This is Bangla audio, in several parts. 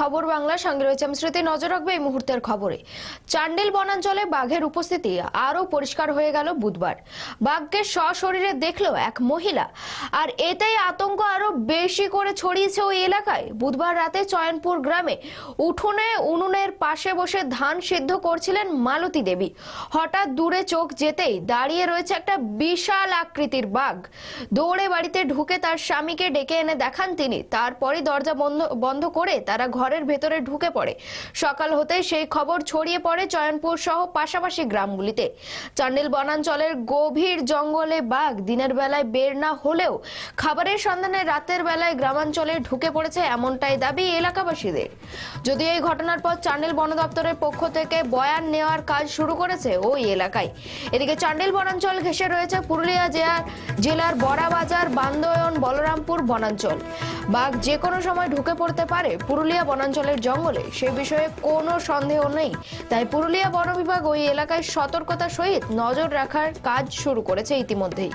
খবর বাংলা। সঙ্গে রয়েছে আমি স্মৃতি। নজর রাখবে এই মুহূর্তের খবরে। চান্ডেল বনাঞ্চলে বাঘের উপস্থিতি আরও পরিষ্কার হয়ে গেল বুধবার। বাঘকে সশরীরে দেখল এক মহিলা। আর এতেই আতঙ্ক আরও বেশি করে ছড়িয়েছে ওই এলাকায়। বুধবার রাতে চয়নপুর গ্রামে উঠোনে উনুনের পাশে বসে ধান সিদ্ধ করছিলেন মালতী দেবী। হঠাৎ দূরে চোখ যেতেই দাঁড়িয়ে রয়েছে একটা বিশাল আকৃতির বাঘ। দৌড়ে বাড়িতে ঢুকে তার স্বামীকে ডেকে এনে দেখান তিনি। তারপরই দরজা বন্ধ বন্ধ করে তারা ঘরের ভেতরে ঢুকে পড়ে। সকাল হতেই সেই খবর ছড়িয়ে পড়ে চয়নপুর সহ পাশাপাশি গ্রামগুলিতে। চান্ডিল বনাঞ্চলের গভীর জঙ্গলে বাঘ দিনের বেলায় বের না হলেও খাবারের সন্ধানে রাতের বেলায় গ্রামাঞ্চলে ঢুকে পড়েছে এমনটাই দাবি এলাকাবাসীদের। যদিও এই ঘটনার পর চান্ডিল বন দপ্তরের পক্ষ থেকে বয়ান নেওয়ার কাজ শুরু করেছে ওই এলাকায়। এদিকে চান্ডিল বনাঞ্চল ঘেঁষে রয়েছে পুরুলিয়া জেলার জেলার বড়াবাজার, বান্দোয়ন, বলরামপুর বনাঞ্চল। বাঘ যে কোনো সময় ঢুকে পড়তে পারে। পুরুলিয়া বনাঞ্চলের জঙ্গলে সে বিষয়ে কোনো সন্দেহ নেই। তাই পুরুলিয়া বন বিভাগ ওই এলাকায় সতর্কতা সহিত নজর রাখার কাজ শুরু করেছে ইতিমধ্যেই।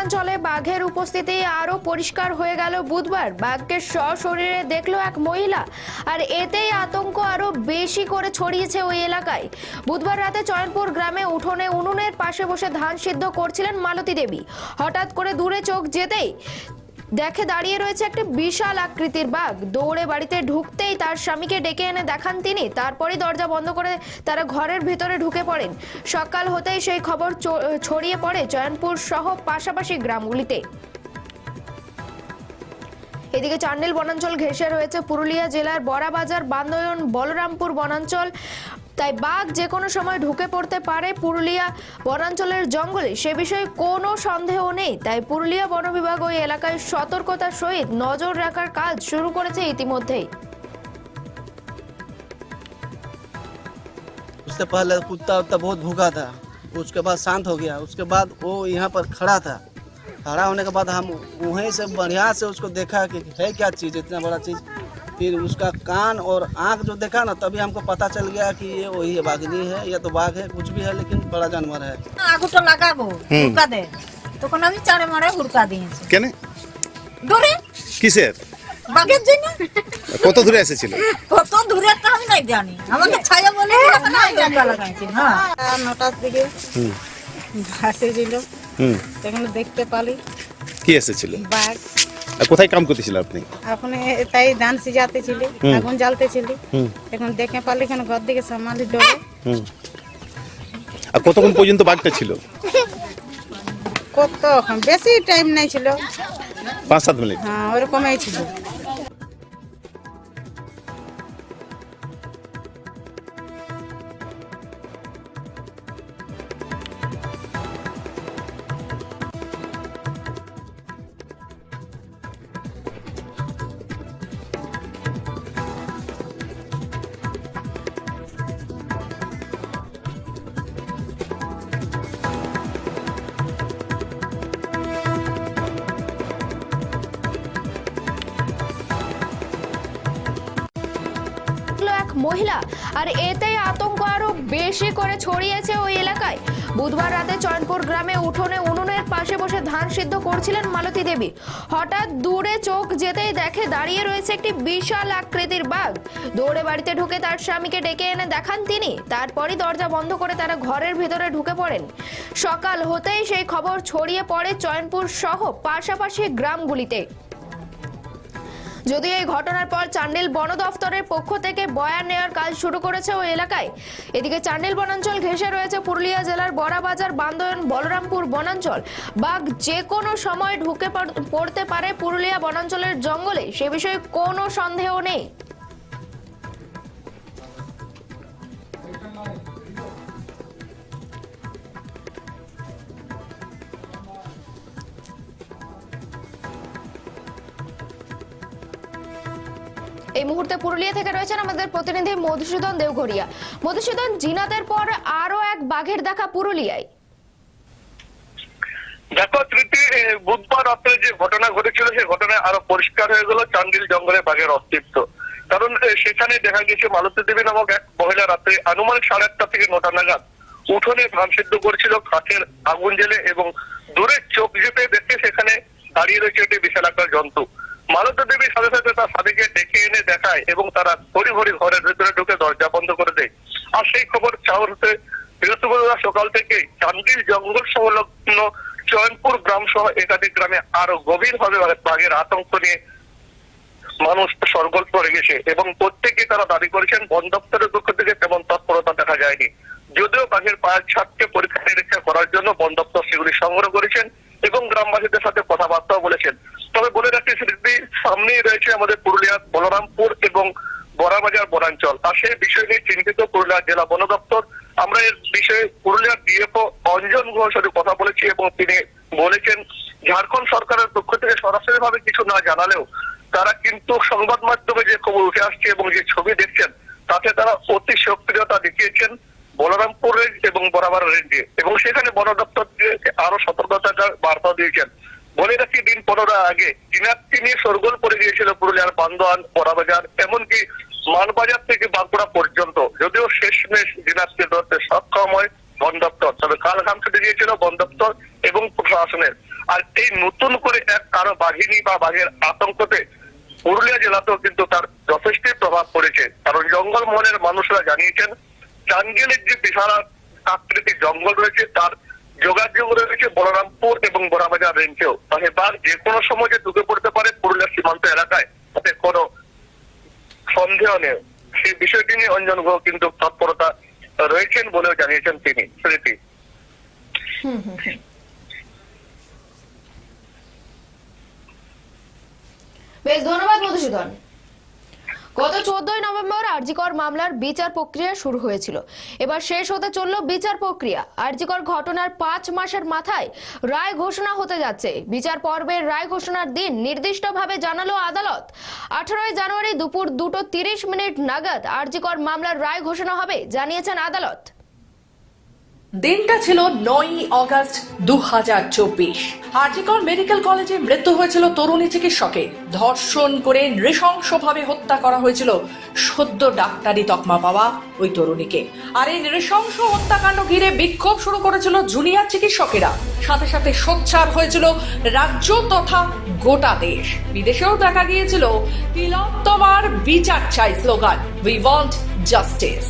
চান্ডেল বাঘের উপস্থিতি আরও পরিষ্কার হয়ে গেল বুধবার। বাঘকে সশরীরে দেখল এক মহিলা, আর এতেই আতঙ্ক আরও বেশি করে ছড়িয়েছে ওই এলাকায়। বুধবার রাতে চয়নপুর গ্রামে উঠোনে উনুনের পাশে বসে ধান সিদ্ধ করছিলেন মালতী দেবী। হঠাৎ করে দূরে চোখ যেতেই দেখে দাঁড়িয়ে রয়েছে একটা বিশাল আকৃতির বাঘ। দৌড়ে বাড়িতে ঢুকতেই তার স্বামীকে ডেকে এনে দেখান তিনি। তারপরই দরজা বন্ধ করে তারা ঘরের ভেতরে ঢুকে পড়েন। সকাল হতেই সেই খবর ছড়িয়ে পড়ে চয়নপুর সহ পাশাপাশি গ্রামগুলিতে। এদিকে চান্ডিল বনাঞ্চল ঘেঁষে রয়েছে। পুরুলিয়া জেলার বড়াবাজার বান্দয়ন বলরামপুর বনাঞ্চল তাই বাঘ যে কোনো সময় ঢুকে পড়তে পারে পুরুলিয়া বনাঞ্চলের জঙ্গলে সে বিষয়ে কোনো সন্দেহ নেই তাই পুরুলিয়া বন বিভাগ ওই এলাকায় সতর্কতার সহিত নজর রাখার কাজ শুরু করেছে ইতিমধ্যেই उससे पहले कुत्ता उत्ता बहुत भूखा था उसके बाद शांत हो गया उसके बाद वो यहाँ पर खड़ा था खड़ा होने के बाद हम वहीं से बढ़िया से उसको देखा कि है क्या चीज़ इतना बड़ा चीज़ फिर उसका कान और आँख जो देखा ना तभी हमको पता चल गया कि ये वही है बाघनी है या तो बाघ है कुछ भी है लेकिन बड़ा जानवर है আগুটা লাগাবো হুড়কা দে তখন আমি চারে মারে হুড়কা দিয়েছি কেন দূরে কিসের বাঘের জন্য কত দূরে এসেছিল কত দূরে একটা আমি নাই জানি আমাকে ছায়া বলে হুড়কা লাগাইছি হ্যাঁ নটার দিকে হুম ঘাসে ছিল হুম তখন দেখতে পালি কি এসেছিল বাঘ আর কোথায় কাম করতেছিল আপনি? আপনি তাই ধান সিজাতে ছিলি। আগুন জ্বালতে ছিলি এখন দেখে পালি এখন ঘর দিকে সামালি ডোবে আর কতক্ষণ পর্যন্ত বাঘটা ছিল? কত বেশি টাইম নাই ছিল। পাঁচ সাত মিনিট। হ্যাঁ ওরকমই ছিল। মহিলা। আর এতেই আতঙ্ক আরও বেশি করে ছড়িয়েছে ওই এলাকায়। বুধবার রাতে চয়নপুর গ্রামে উঠোনে উনুনের পাশে বসে ধান সিদ্ধ করছিলেন মালতী দেবী। হঠাৎ দূরে চোখ যেতেই দেখে দাঁড়িয়ে রয়েছে একটি বিশাল আকৃতির বাঘ। দৌড়ে বাড়িতে ঢুকে তার স্বামীকে ডেকে এনে দেখান তিনি। তারপরই দরজা বন্ধ করে তারা ঘরের ভেতরে ঢুকে পড়েন। সকাল হতেই সেই খবর ছড়িয়ে পড়ে চয়নপুর সহ পাশাপাশি গ্রামগুলিতে। যদিও এই ঘটনার পর চান্ডেল বন দফতরের পক্ষ থেকে বয়ান নেওয়ার কাজ শুরু করেছে ওই এলাকায়। এদিকে চান্ডেল বনাঞ্চল ঘেঁষে রয়েছে পুরুলিয়া জেলার বড়াবাজার বান্দোয়ন বলরামপুর বনাঞ্চল। বাঘ যে কোনো সময় ঢুকে পড়তে পারে পুরুলিয়া বনাঞ্চলের জঙ্গলে। সে বিষয়ে কোনো সন্দেহ নেই। এই মুহূর্তে পুরুলিয়া থেকে রয়েছেন আমাদের প্রতিনিধি মধুসূদন দেওঘরিয়া। মধুসূদন জিনাতের পর আরও এক বাঘের দেখা পুরুলিয়ায়। দেখো তৃতীয় বুধবার রাত্রে যে ঘটনা ঘটেছিল, সেই ঘটনায় আরও পরিষ্কার হয়ে গেল চান্ডিল জঙ্গলে বাঘের অস্তিত্ব। কারণ সেখানে দেখা গেছে মালতী দেবী নামক এক মহিলা রাত্রে আনুমানিক সাড়ে আটটা থেকে নটা নাগাদ উঠোনে ধান সিদ্ধ করেছিল, কাঠের আগুন জেলে এবং দূরে চোখ জেপে দেখে সেখানে দাঁড়িয়ে রয়েছে একটি বিশাল একটা জন্তু। মালতী দেবী সাথে সাথে তার স্বামীকে ডেকে এনে দেখায় এবং তারা ঘড়ি ঘড়ি ঘরের ভিতরে ঢুকে দরজা বন্ধ করে দেয়। আর সেই খবর চাউর হতে বৃহস্পতিবার সকাল থেকে চান্ডিল জঙ্গল সংলগ্ন চয়নপুর গ্রাম সহ একাধিক গ্রামে আরও গভীর ভাবে বাঘের আতঙ্ক নিয়ে মানুষ সরগোল পড়ে গেছে এবং প্রত্যেকে তারা দাবি করেছেন, বন দপ্তরের পক্ষ থেকে তেমন তৎপরতা দেখা যায়নি। যদিও বাঘের পায়ের ছাপকে পরীক্ষা নিরীক্ষা করার জন্য বন দপ্তর সেগুলি সংগ্রহ করেছেন এবং গ্রামবাসীদের সাথে কথাবার্তাও বলেছেন। তবে বলে রাখতে স্মৃতি সামনেই রয়েছে আমাদের পুরুলিয়ার বলরামপুর এবং বড়াবাজার বনাঞ্চল। আর সেই বিষয় নিয়ে চিন্তিত পুরুলিয়া জেলা বন দপ্তর। আমরা এর বিষয়ে পুরুলিয়ার ডিএফও অঞ্জন ঘোষের সাথে কথা বলেছি এবং তিনি বলেছেন, ঝাড়খণ্ড সরকারের পক্ষ থেকে সরাসরি ভাবে কিছু না জানালেও তারা কিন্তু সংবাদ মাধ্যমে যে খবর উঠে আসছে এবং যে ছবি দেখছেন, তাতে তারা অতি সক্রিয়তা দেখিয়েছেন বলরামপুর রেঞ্জ এবং বরাবর রেঞ্জে এবং সেখানে বন দপ্তর থেকে আরও সতর্কতার বার্তা দিয়েছেন বলে রাখি দিন পনেরো আগে। দিনাজপুর নিয়ে সরগোল পড়ে গিয়েছিল পুরুলিয়ার বান্দোয়ান, বড়াবাজার, এমনকি মানবাজার থেকে বাঁকুড়া পর্যন্ত। যদিও শেষমেশ দিনাজপুর ধরতে সক্ষম হয় বন দপ্তর তবে কাল ছুটে দিয়েছিল বন দপ্তর এবং প্রশাসনের। আর এই নতুন করে এক কারও বাহিনী বা বাঘের আতঙ্কতে পুরুলিয়া জেলাতেও কিন্তু তার যথেষ্টই প্রভাব পড়েছে। কারণ জঙ্গল মহলের মানুষরা জানিয়েছেন চাঙ্গেলের যে বিশাল আকৃতির জঙ্গল রয়েছে, তার যোগাযোগ রয়েছে বলরামপুর এবং বড়াবাজার রেঞ্জেও। মানে বাঘ যে কোনো সময় যে ঢুকে পড়তে পারে পুরুলিয়ার সীমান্ত এলাকায়, তাতে কোনো সন্দেহ নেই। সেই বিষয়টি নিয়ে অঞ্জন গুহ কিন্তু তৎপরতা রয়েছেন বলেও জানিয়েছেন তিনি, স্মৃতি। বেশ, ধন্যবাদ মধুসূদন। গত চোদ্দই নভেম্বর আরজিকর মামলার বিচার প্রক্রিয়া শুরু হয়েছিল। এবার শেষ হতে চলল বিচার প্রক্রিয়া। আরজিকর ঘটনার পাঁচ মাসের মাথায় রায় ঘোষণা হতে যাচ্ছে। বিচার পর্বের রায় ঘোষণার দিন নির্দিষ্টভাবে জানালো আদালত। আঠারোই জানুয়ারি দুপুর দুটো তিরিশ মিনিট নাগাদ আরজিকর মামলার রায় ঘোষণা হবে, জানিয়েছেন আদালত। দিনটা ছিল নয়ই অগস্ট দু হাজার চব্বিশ। আরজিকর মেডিকেল কলেজে মৃত্যু হয়েছিল তরুণী চিকিৎসকে। ধর্ষণ করে নৃশংসভাবে হত্যা করা হয়েছিল সদ্য ডাক্তারি তকমা পাওয়া ওই তরুণীকে। আর এই নৃশংস হত্যাকাণ্ড ঘিরে বিক্ষোভ শুরু করেছিল জুনিয়র চিকিৎসকেরা। সাথে সাথে সোচ্চার হয়েছিল রাজ্য তথা গোটা দেশ। বিদেশেও দেখা গিয়েছিল তিলোত্তমার বিচার চাই স্লোগান উই ওয়ান্ট জাস্টিস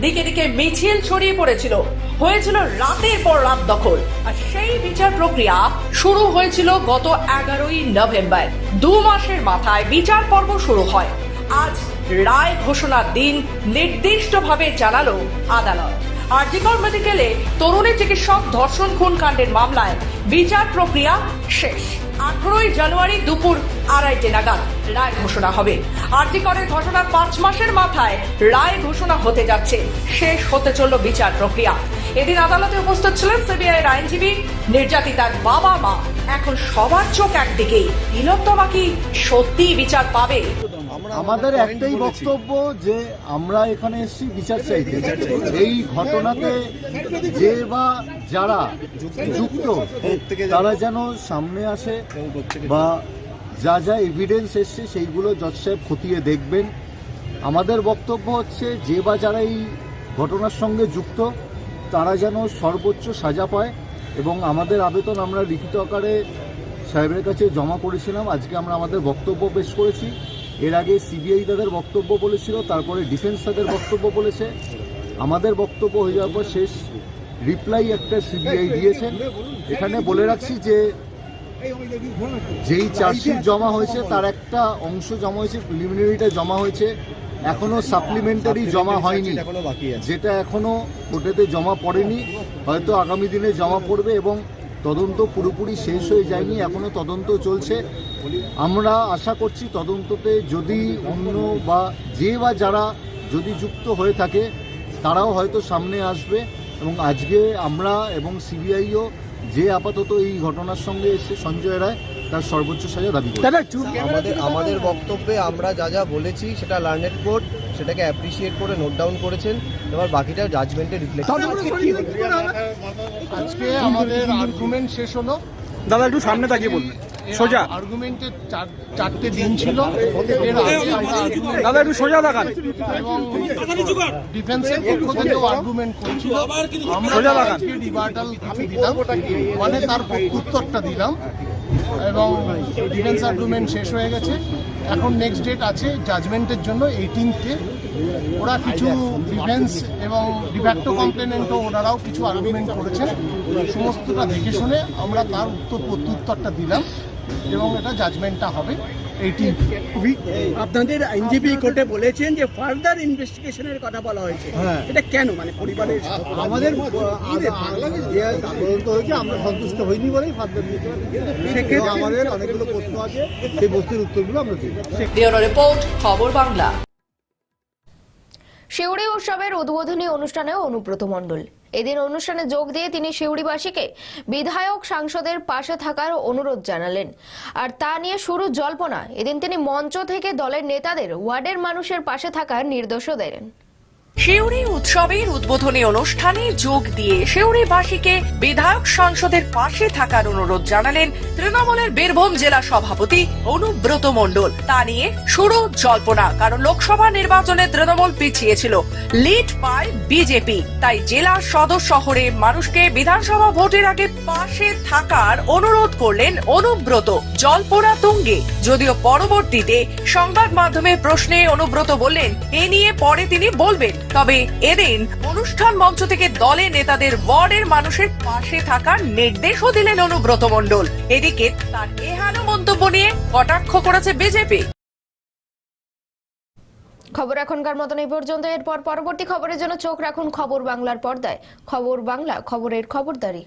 দিকে দিকে মিছিল ছড়িয়ে পড়েছিল। হয়েছিল রাতের পর রাত দখল। আর সেই বিচার প্রক্রিয়া শুরু হয়েছিল গত এগারোই নভেম্বর। দু মাসের মাথায় বিচার পর্ব শুরু হয়। আজ রায় ঘোষণার দিন নির্দিষ্টভাবে জানালো আদালত। আরজিকর মেডিকেলে তরুণী চিকিৎসক ধর্ষণ খুন কাণ্ডের মামলায় বিচার প্রক্রিয়া শেষ। আঠারোই জানুয়ারি দুপুর আড়াইটে নাগাদ রায় ঘোষণা হবে। আরজিকরের ঘটনার পাঁচ মাসের মাথায় রায় ঘোষণা হতে যাচ্ছে। শেষ হতে চলল বিচার প্রক্রিয়া। এদিন আদালতে উপস্থিত ছিলেন সিবিআই এর আইনজীবী, নির্যাতিতার বাবা মা এখন সবার চোখ একদিকেই। তিলোত্তমা কি সত্যি বিচার পাবে? আমাদের একটাই বক্তব্য যে আমরা এখানে এসেছি বিচার চাইতে এই ঘটনাতে যে বা যারা যুক্ত তারা যেন সামনে আসে বা যা যা এভিডেন্স এসছে সেইগুলো জজ সাহেব খতিয়ে দেখবেন। আমাদের বক্তব্য হচ্ছে যে বা যারা এই ঘটনার সঙ্গে যুক্ত তারা যেন সর্বোচ্চ সাজা পায় এবং আমাদের আবেদন আমরা লিখিত আকারে সাহেবের কাছে জমা করেছিলাম। আজকে আমরা আমাদের বক্তব্য পেশ করেছি। এর আগে সিবিআই তাদের বক্তব্য বলেছিল, তারপরে ডিফেন্স তাদের বক্তব্য বলেছে। আমাদের বক্তব্য হয়ে যাওয়ার পর শেষ রিপ্লাই একটা সিবিআই দিয়েছেন এখানে বলে রাখছি যে, যেই চার্জশিট জমা হয়েছে, তার একটা অংশ জমা হয়েছে প্রিলিমিনারিটা জমা হয়েছে। এখনও সাপ্লিমেন্টারি জমা হয়নি। যেটা এখনও কোর্টেতে জমা পড়েনি। হয়তো আগামী দিনে জমা পড়বে এবং তদন্ত পুরোপুরি শেষ হয়ে যায়নি এখনও তদন্ত চলছে। আমরা আশা করছি তদন্ততে যদি অন্য বা যে বা যারা যদি যুক্ত হয়ে থাকে, তারাও হয়তো সামনে আসবে। এবং আজকে আমরা এবং সিবিআইও যে আপাতত এই ঘটনার সঙ্গে এসে সঞ্জয় রায় তার সর্বোচ্চ সাজা দাবি করে আমাদের আমাদের বক্তব্যে আমরা যা যা বলেছি সেটা লার্নেড কোর্ট সেটাকে অ্যাপ্রিসিয়েট করে নোট ডাউন করেছেন এবার বাকিটা জাজমেন্টে রিফ্লেক্ট আজকে আমাদের আর্গুমেন্ট শেষ হলো। দাদা একটু সামনে তাকিয়ে বলবেন সোজা। আর্গুমেন্টের চারটে দিন ছিল। দাদা একটু সোজা দেখান ডিফেন্সের পক্ষ থেকেও আর্গুমেন্ট করছিল আমরা সোজা লাগান। আজকে রিভার্টাল দিলাম। মানে তার উত্তরটা দিলাম। এবং ডিফেন্স আর্গুমেন্ট শেষ হয়ে গেছে। এখন নেক্সট ডেট আছে জাজমেন্টের জন্য এইটিনথে ওরা কিছু ডিফেন্স এবং ডিফ্যাক্টো কমপ্লেনেন্টও ওনারাও কিছু আর্গুমেন্ট করেছেন। সমস্তটা দেখে শুনে আমরা তার উত্তর প্রত্যুত্তরটা দিলাম। এবং এটা জাজমেন্টটা হবে। আপনাদের আইনজীবী কোর্টে বলেছেন যে ফার্দার ইনভেস্টিগেশনের কথা বলা হয়েছে। হ্যাঁ। এটা কেন? মানে পরিবারের আমাদের তদন্ত হয়েছে আমরা সন্তুষ্ট হইনি বলেই সেক্ষেত্রে আমাদের অনেকগুলো প্রশ্ন আছে সেই প্রশ্নের উত্তরগুলো আমরা দিই। রিপোর্ট খবর বাংলা। শিউড়ি উৎসবের উদ্বোধনী অনুষ্ঠানে অনুব্রত মণ্ডল। এদিন অনুষ্ঠানে যোগ দিয়ে তিনি শিউড়িবাসীকে বিধায়ক সাংসদের পাশে থাকার অনুরোধ জানালেন। আর তা নিয়ে শুরু জল্পনা। এদিন তিনি মঞ্চ থেকে দলের নেতাদের, ওয়ার্ডের মানুষের পাশে থাকার নির্দেশও দেন শিউরি উৎসবের উদ্বোধনী অনুষ্ঠানে যোগ দিয়ে শিউরিবাসীকে বিধায়ক সংসদের পাশে থাকার অনুরোধ জানালেন তৃণমূলের বীরভূম জেলা সভাপতি অনুব্রত মণ্ডল। তা নিয়ে শুরু জল্পনা, কারণ লোকসভা নির্বাচনে তৃণমূল পিছিয়ে ছিল লিড পায় বিজেপি, তাই জেলার সদর শহরে মানুষকে বিধানসভা ভোটের আগে পাশে থাকার অনুরোধ করলেন অনুব্রত। জল্পনা তুঙ্গে, যদিও পরবর্তীতে সংবাদ মাধ্যমে প্রশ্নে অনুব্রত বললেন, এ নিয়ে পরে তিনি বলবেন। তবে এদিন অনুষ্ঠান মঞ্চ থেকে দলে নেতাদের ওয়ার্ডের মানুষের পাশে থাকার নির্দেশও দিলেন অনুব্রত মণ্ডল। এদিকে তার এহানো মন্তব্য নিয়ে কটাক্ষ করেছে বিজেপি। খবর এখনকার মতন এই পর্যন্ত। এরপর পরবর্তী খবরের জন্য চোখ রাখুন খবর বাংলার পর্দায়। খবর বাংলা, খবরের খবরদারি।